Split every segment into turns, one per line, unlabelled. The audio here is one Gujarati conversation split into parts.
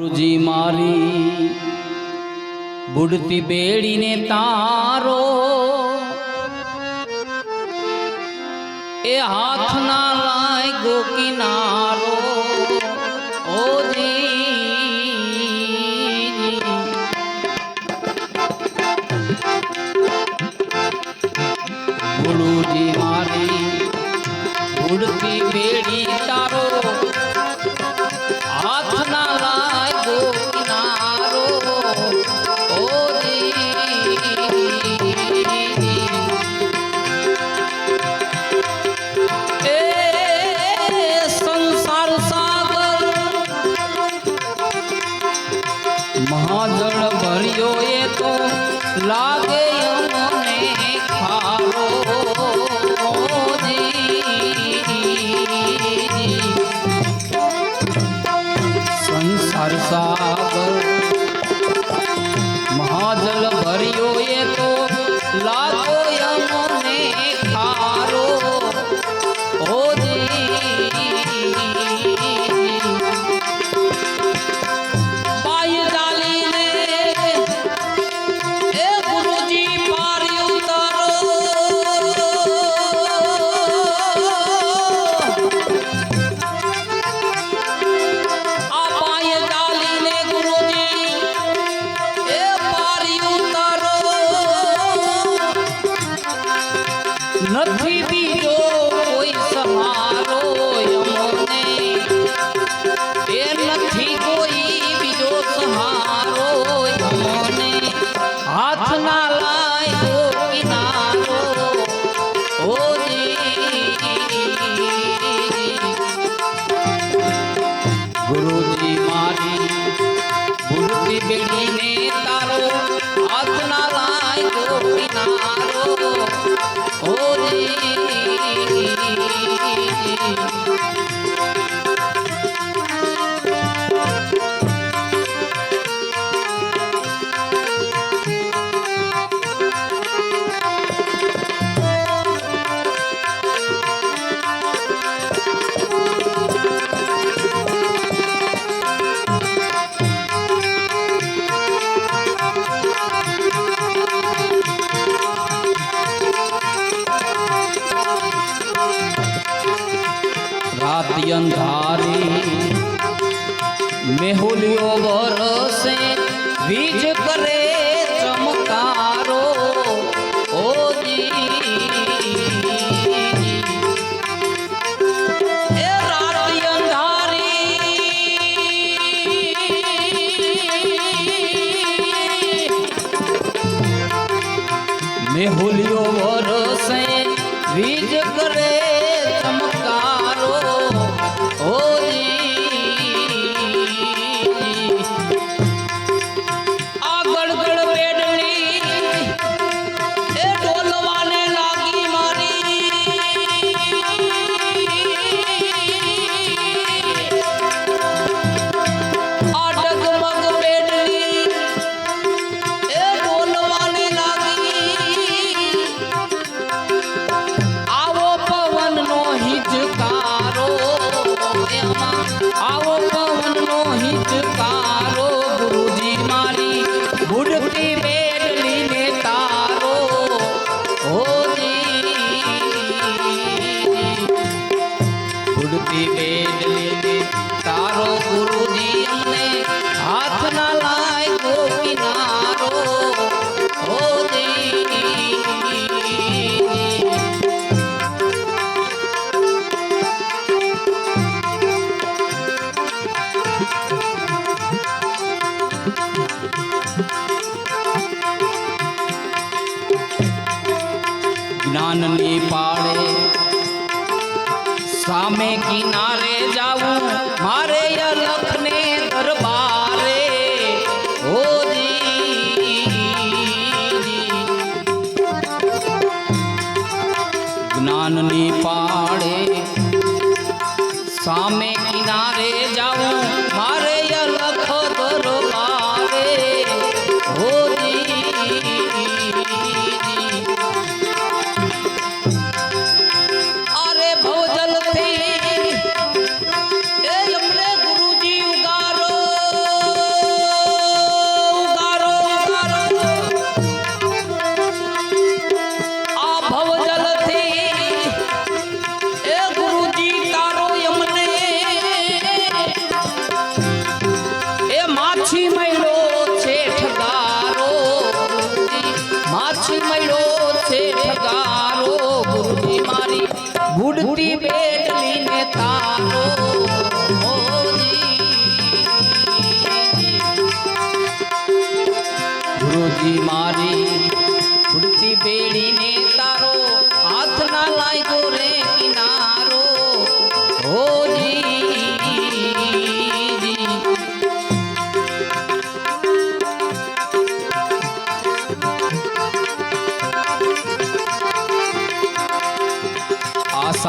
ગુરુજી મારી, બુડતી બેડીને તારો. એ હાથ ના લાગ્યો કિનારો ગુરુજી મારી ઉડતી બેડી તારો. Yeah.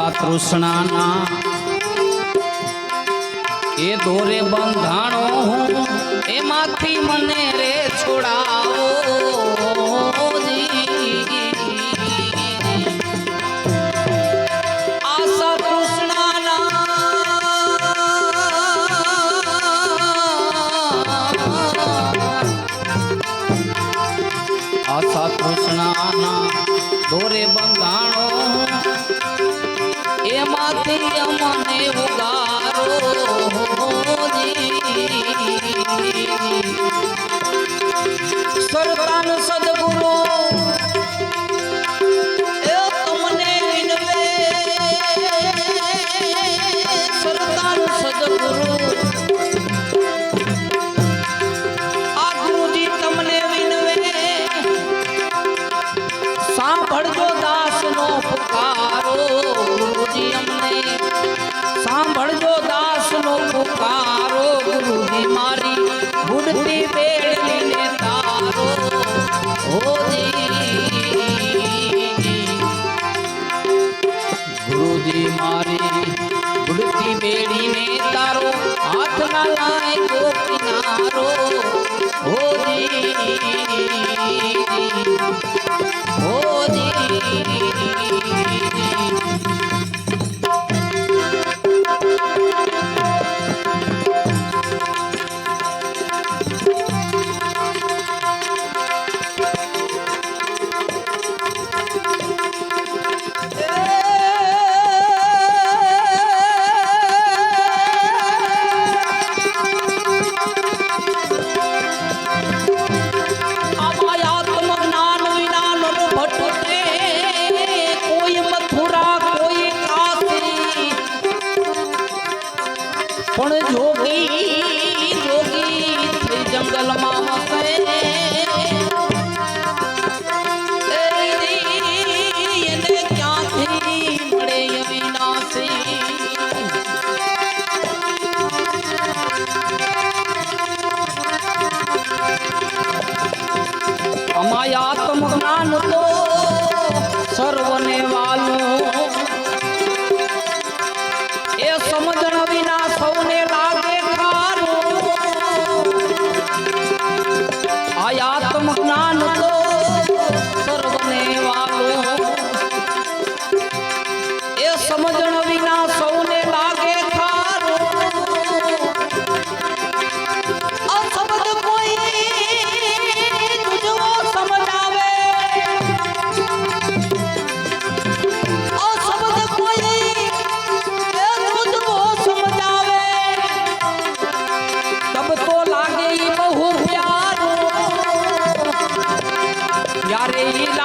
આખા કૃષ્ણના એ દોરે બંધાણો હું એમાંથી મને રે છોડાવો આશા કૃષ્ણના દોરે બંધ સદા મેળવીને તારો. ઓ આત્મજ્ઞાન તો સર્વને વા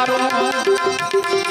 দারুণ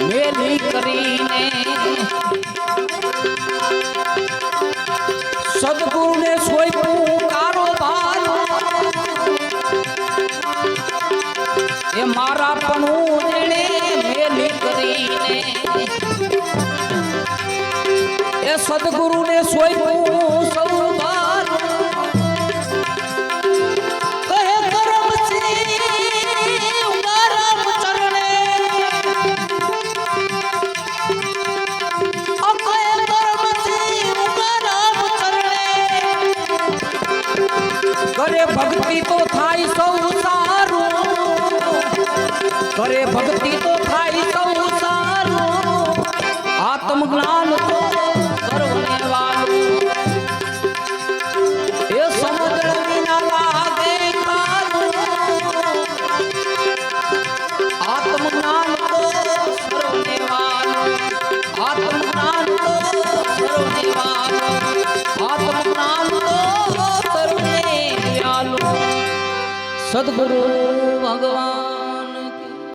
મેલી કરીને સદગુરુને સોયપું કારોબાર એ મારા પણ તેણે મેલી કરીને. એ સદગુરુને સોયપું Guru.